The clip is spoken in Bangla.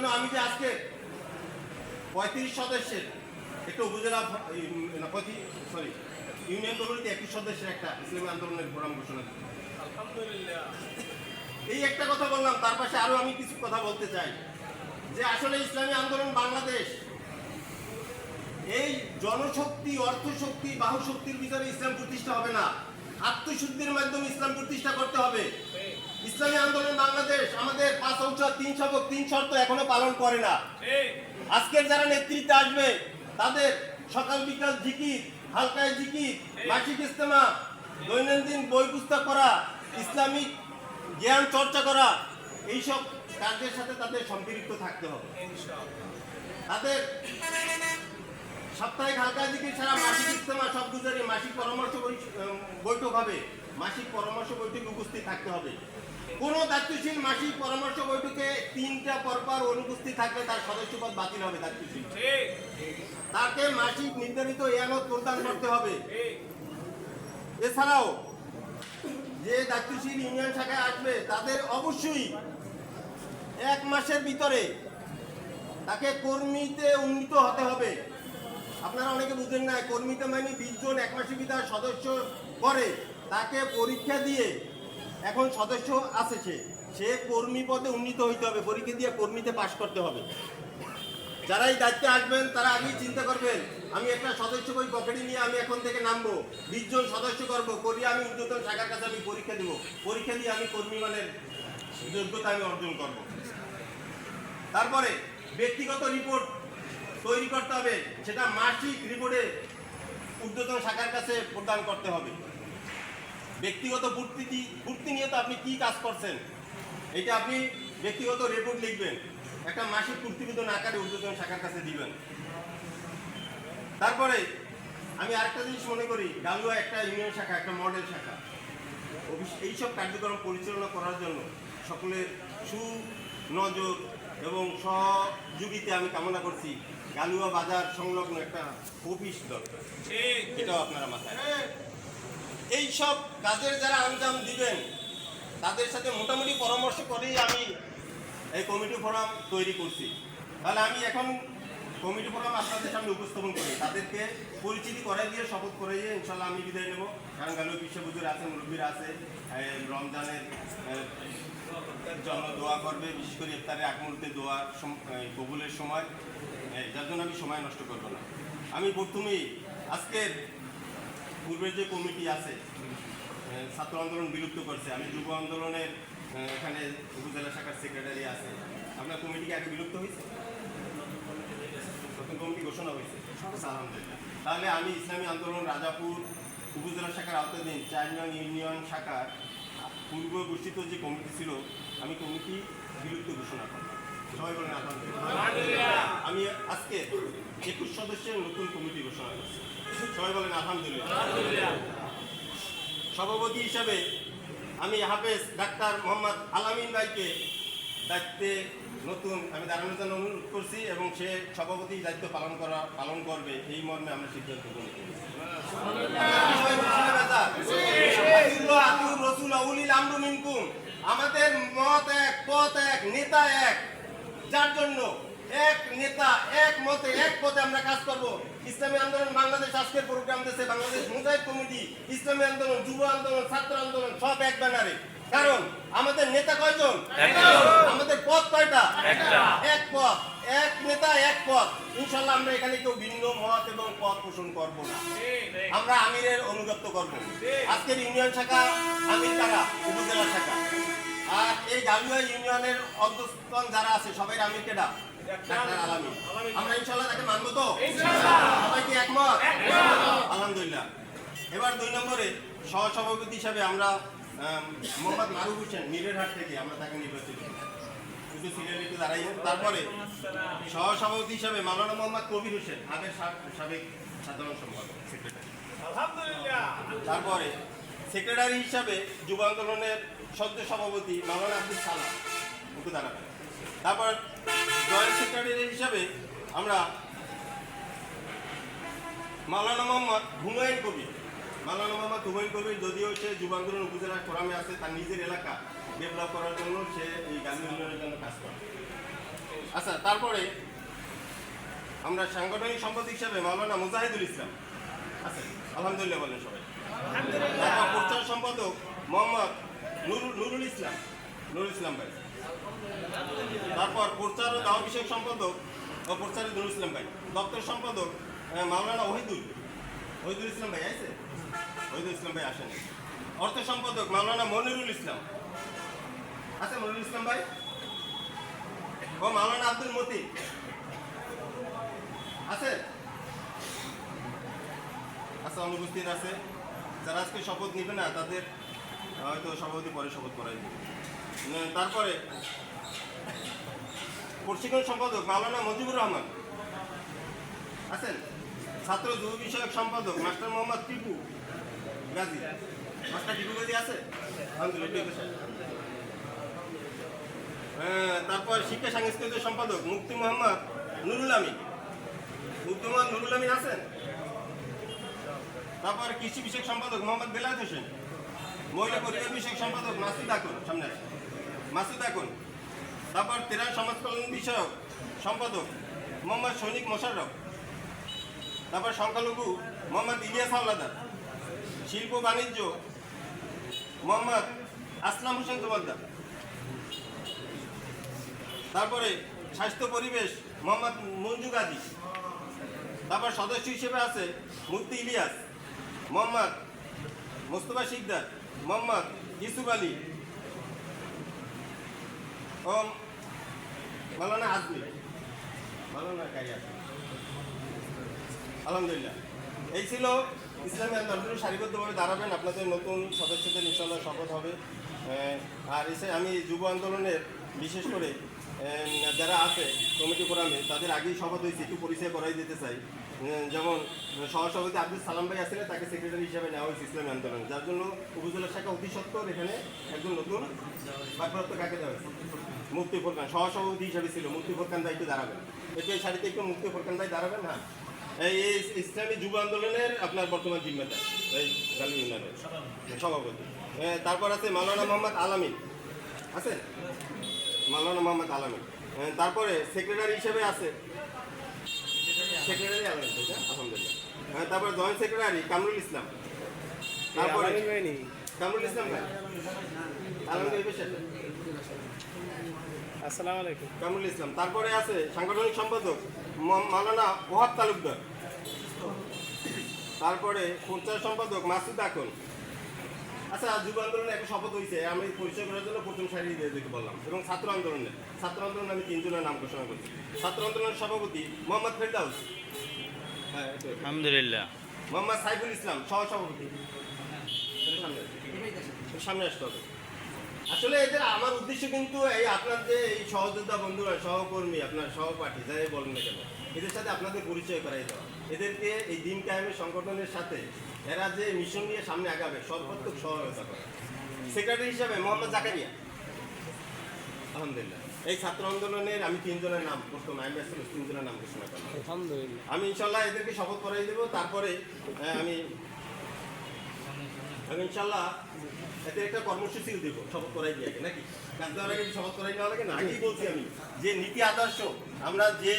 জন্য আমি যে আজকে পঁয়ত্রিশ সদস্যের একটা উপজেলা সরি ইউনিয়ন কমিটিতে একুশ সদস্যের একটা ইসলামী আন্দোলনের ফোরাম ঘোষণা আলহামদুলিল্লাহ। এই একটা কথা বললাম তার পাশে আরও আমি কিছু কথা বলতে চাই। যে আসলে ইসলামী আন্দোলন বাংলাদেশ এই জনশক্তি অর্থশক্তি বাহুশক্তির ভিতরে ইসলাম প্রতিষ্ঠা হবে না। আত্মশুদ্ধির মাধ্যমে ইসলাম প্রতিষ্ঠা করতে হবে। ইসলামী আন্দোলন বাংলাদেশ আমাদের পাঁচ অংশ তিন শবক তিন শর্ত এখনও পালন করে না। আজকের যারা নেতৃত্বে আসবে তাদের সকাল বিকাল জিকির হালকায় জিকির মাসিক ইস্তেমা দৈনন্দিন বই পুস্তক করা ইসলামিক জ্ঞান চর্চা করা এইসব কাজের সাথে তাদের সম্পৃক্ত থাকতে হবে। তাদের সাপ্তাহিক হালকা জিকির ছাড়া মাসিক ইস্তেমা সব গুজারি মাসিক পরামর্শ বৈঠক হবে। মাসিক পরামর্শ বৈঠকে উপস্থিত থাকতে হবে। কোন দায়িত্বশীল মাসিক পরামর্শ বৈঠকে তিনটা পরপর অনুপস্থিত থাকলে তার সদস্যপদ বাতিল হবে দায়িত্বশীল। তাকে মাসিক নির্ধারিত এয়ানত প্রদান করতে হবে। এছাড়াও, যে দায়িত্বশীল ইউনিয়ন শাখায় আসবে, তাদের অবশ্যই এক মাসের ভিতরে তাকে কর্মীতে উন্নীত হতে হবে। আপনারা অনেকে বুঝেন না, কর্মীতে মানে বিশ জন এক মাসের ভিতরে সদস্য করে। তাকে পরীক্ষা দিয়ে এখন সদস্য আছে সে সে কর্মী পদে উন্নীত হইতে হবে, পরীক্ষা দিয়ে কর্মীতে পাশ করতে হবে। যারা এই দায়িত্বে আসবেন, তারা আগেই চিন্তা করবেন, আমি একটা সদস্য বই পকেটে নিয়ে আমি এখন থেকে নামবো, বিশ জন সদস্য করব, করিয়ে আমি উদ্যোতন শাখার কাছে আমি পরীক্ষা দেবো। পরীক্ষা দিয়ে আমি কর্মী মানের যোগ্যতা আমি অর্জন করব। তারপরে ব্যক্তিগত রিপোর্ট তৈরি করতে হবে, সেটা মাসিক রিপোর্টে উদ্যোতন শাখার কাছে প্রদান করতে হবে। ব্যক্তিগত পূর্তি পূর্তি নিয়ে তো আপনি কি কাজ করছেন? এটা আপনি ব্যক্তিগত রিপোর্ট লিখবেন। একটা মাসিক প্রতিবেদন আকারে উদ্যোতন শাখার কাছে দিবেন। তারপরে আমি আরেকটা জিনিস মনে করি গালুয়া একটা ইউনিয়ন শাখা একটা মডেল শাখা। এইসব কার্যক্রম পরিচালনা করার জন্য সকলের সু নজর এবং সহযোগিতা আমি কামনা করছি। গালুয়া বাজার সংলগ্ন একটা অফিস দরকার। এটাও আপনারা মাথায়। এই সব কাজের যারা আঞ্জাম দিবেন, তাদের সাথে মোটামুটি পরামর্শ করেই আমি এই কমিটি ফোরাম তৈরি করছি। তাহলে আমি এখন কমিটি ফোরাম আপনাদের সামনে উপস্থাপন করি। তাদেরকে পরিচিতি করাই দিয়ে, শপথ করে করাইয়ে ইনশাল্লাহ আমি বিদায় নেব। কারণ গালু বিশ্ববুজুর আছে, মুরব্বীর আছে রমজানের জন্য দোয়া করবে। বিশেষ করে ইফতারের এক মুহূর্তে দোয়া কবুলের সময় যার জন্য আমি সময় নষ্ট করব না। আমি প্রথমেই আজকের পূর্বের যে কমিটি আছে ছাত্র আন্দোলন বিলুপ্ত করছে আমি যুব আন্দোলনের এখানে উপজেলা শাখার সেক্রেটারি আছে। আপনার কমিটি কি আগে বিলুপ্ত হয়েছে? নতুন কমিটি ঘোষণা হয়েছে। আলহামদুলিল্লাহ। তাহলে আমি ইসলামী আন্দোলন রাজাপুর উপজেলা শাখার আওতাধীন চার নং ইউনিয়ন শাখার পূর্ব ঘোষিত যে কমিটি ছিল আমি কমিটি বিলুপ্ত ঘোষণা আলহামদুলিল্লাহ আমি আজকে একুশ সদস্যের নতুন কমিটি ঘোষণা করছি। সবাই বলেন আলহামদুলিল্লাহ। সভাপতি হিসাবে আমি হাফেজ ডাক্তার মোহাম্মদ আলামিন ভাইকে দায়িত্বে নতুন আমি দাঁড়ানোর জন্য অনুরোধ করছি এবং সে সভাপতি দায়িত্ব পালন করা, পালন করবে এই মর্মে আমরা সিদ্ধান্ত গ্রহণ মিনকুম। আমাদের মত এক, পথ এক, নেতা এক। যার জন্য এক নেতা এক মতে এক পথে আমরা কাজ করব। ইসলামী আন্দোলন বাংলাদেশ আজকের প্রোগ্রাম দেশে বাংলাদেশ মুজাহিদ কমিটি। ইসলামী আন্দোলন যুব আন্দোলন ছাত্র আন্দোলন সব এক ব্যানারে। কারণ আমাদের নেতা কয়জন? আমাদের পথ কয়টা? এক পথ এক নেতা এক পথ ইনশাল্লাহ আমরা এখানে কেউ ভিন্ন মত এবং পথ পোষণ করব না। আমরা আমিরের অনুগত্য করব। আজকের ইউনিয়ন শাখা আমির কারা? উপজেলা শাখা। আর এই গালুয়া ইউনিয়নের অধ্যস্থান যারা আছে সবাই আমির কেডা? আমরা ইনশাল্লাহ তাকে মানবো তো? সবাই কি একমত? আলহামদুলিল্লাহ। এবার দুই নম্বরে সহসভাপতি হিসাবে আমরা মোহাম্মদ মারুফ হোসেন নীলেরহাট থেকে আমরা তাকে নির্বাচিত করি। সিনিয়র একটু দাঁড়াই। তারপরে সহসভাপতি হিসাবে মাওলানা মোহাম্মদ কবির হোসেন আগের সাবেক সাধারণ সম্পাদক সেক্রেটারি তারপরে সেক্রেটারি হিসাবে যুব আন্দোলনের সদ্য সভাপতি মাওলানা আব্দুল সালাম। দাঁড়াবেন তারপর জয়েন্ট সেক্রেটারি হিসাবে আমরা মাওলানা মোহাম্মদ হুমায়ুন কবির। মাওলানা মোহাম্মদ হুমায়ুন কবির যদিও সে যুব আন্দোলন উপজেলা ফোরামে আছে, তার নিজের এলাকা ডেভেলপ করার জন্য সে এই গান্ধী ইউনিয়নের জন্য কাজ করে। আচ্ছা তারপরে আমরা সাংগঠনিক সম্পাদক হিসাবে মাওলানা মুজাহিদুল ইসলাম। আচ্ছা আলহামদুলিল্লাহ বলেন সবাই। প্রচার সম্পাদক মোহাম্মদ নুরুল ইসলাম। নুরুল ইসলাম ভাই। তারপর প্রচার ও দাওয়া বিষয়ক সম্পাদক ও প্রচার নুরুল ইসলাম ভাই। দপ্তর সম্পাদক মাওলানা ওহিদুল। ওহিদুল ইসলাম ভাই আছে ওহিদুল ইসলাম ভাই আসেন। অর্থ সম্পাদক, মাওলানা মনিরুল ইসলাম। আছে মনিরুল ইসলাম ভাই? ও মাওলানা আব্দুল মতিন। আছে? আচ্ছা অনুপস্থিত আছে। যারা আজকে শপথ নিবে না, তাদের হয়তো সভাপতি পরে শপথ করাই তারপরে। প্রশিক্ষণ সম্পাদক মাওলানা মজিবুর রহমান। আছেন? ছাত্র যুব বিষয়ক সম্পাদক মাস্টার মোহাম্মদ টিপু গাজী। মাস্টার টিপু গাজী আছে? তারপর শিক্ষা সাংস্কৃতিক সম্পাদক মুক্তি মোহাম্মদ নুরুল আমিন। মুফতি মোহাম্মদ নুরুল আমিন আছেন? তারপর কৃষি বিষয়ক সম্পাদক মোহাম্মদ বেলায়েত হোসেন। মহিলা পরিবার বিষয়ক সম্পাদক মাসুদ আকুন সামনে আসেন। মাসুদ আকুন তারপর তেরা সমাজ কল্যাণ বিষয়ক সম্পাদক মোহাম্মদ সৈনিক মোশাররফ, তারপর সংখ্যালঘু মোহাম্মদ ইলিয়াস হাওলাদার, শিল্প বাণিজ্য মোহাম্মদ আসলাম হোসেন জোয়াদ্দার তারপরে স্বাস্থ্য পরিবেশ মোহাম্মদ মঞ্জু গাজী, তারপর সদস্য হিসেবে আছে মুফতি ইলিয়াস মোহাম্মদ মোস্তফা মোহাম্মদ ইসুফ আলী ও মালানা আজমি মালানা কারি আছে আলহামদুলিল্লাহ। এই ছিল ইসলামী আন্দোলন। সারিবদ্ধভাবে দাঁড়াবেন, আপনাদের নতুন সদস্যদের ইনশাল্লাহ শপথ হবে। আর এসে আমি যুব আন্দোলনের বিশেষ করে যারা আছে, কমিটি ফোরামে, তাদের আগেই শপথ হয়েছে, একটু পরিচয় করাই দিতে চাই। যেমন, সহসভাপতি আব্দুল সালাম ভাই আসলে তাকে সেক্রেটারি হিসেবে নেওয়া হয়েছে ইসলামী আন্দোলন। যার জন্য উপজেলা শাখা অতি সত্ত্বর এখানে একজন নতুন ভারপ্রাপ্ত কাকে দেওয়া হয়েছে। মুক্তি ফোরকান, সহসভাপতি হিসাবে ছিল। মুক্তি ফোরকান দায়িত্ব দাঁড়াবেন। একটু এই শাড়িতে একটু মুক্তি ফোরকান দায় দাঁড়াবেন হ্যাঁ? এই ইসলামী যুব আন্দোলনের আপনার বর্তমান জিম্মেদার, এই গালি ইউনিয়নের সভাপতি। তারপর আছে মাওলানা মোহাম্মদ আলামিন। আছেন মাওলানা মোহাম্মদ আলামিন। তারপরে সেক্রেটারি হিসেবে আছে সেক্রেটারি আলহামদুলিল্লাহ। হ্যাঁ তারপরে জয়েন্ট সেক্রেটারি কামরুল ইসলাম। তারপরে কামরুল ইসলাম ভাই। আসসালামু আলাইকুম। কামরুল ইসলাম। তারপরে আছে সাংগঠনিক সম্পাদক মালানা ওহাব তালুকদার। তারপরে পঞ্চায়েত সম্পাদক মাসুদ আকুন আচ্ছা যুব আন্দোলনে একটা শপথ হয়েছে আমি পরিচয় করার জন্য প্রথম সারি দিয়ে দেখে বললাম। এবং ছাত্র আন্দোলনে ছাত্র আন্দোলনে আমি তিনজনের নাম ঘোষণা করছি। ছাত্র আন্দোলনের সভাপতি মোহাম্মদ ফেরদাউস। হ্যাঁ। আলহামদুলিল্লাহ। মোহাম্মদ সাইফুল ইসলাম সহ সভাপতি সামনে আসুন। সামনে আসতে হবে। আসলে এদের আমার উদ্দেশ্য কিন্তু এই আপনার যে এই সহযোদ্ধা বন্ধুরা সহকর্মী আপনার সহপাঠী যাই বলেন না কেন এদের সাথে আপনাদের পরিচয় করাই দেওয়া। এদেরকে এই দিন কায়েমের সংগঠনের সাথে এরা যে মিশন নিয়ে সামনে আগাবে সর্বাত্মক সহায়তা করে। সেক্রেটারি হিসাবে মোহাম্মদ জাকারিয়া। আলহামদুলিল্লাহ। এই ছাত্র আন্দোলনের আমি তিনজনের নাম বর্তমানে আমি আসলে তিনজনের নাম ঘোষণা করলাম। আলহামদুলিল্লাহ। আমি ইনশাল্লাহ এদেরকে শপথ করাই দেবো তারপরে আহ, আমি আমি ইনশাল্লাহ এতে একটা কর্মসূচি দেব, শপথ করাই দিয়ে নাকি? কাজ দেওয়ার আগে শপথ করাই নেওয়া লাগে না। আগেই বলছি আমি, যে নীতি আদর্শ, আমরা যে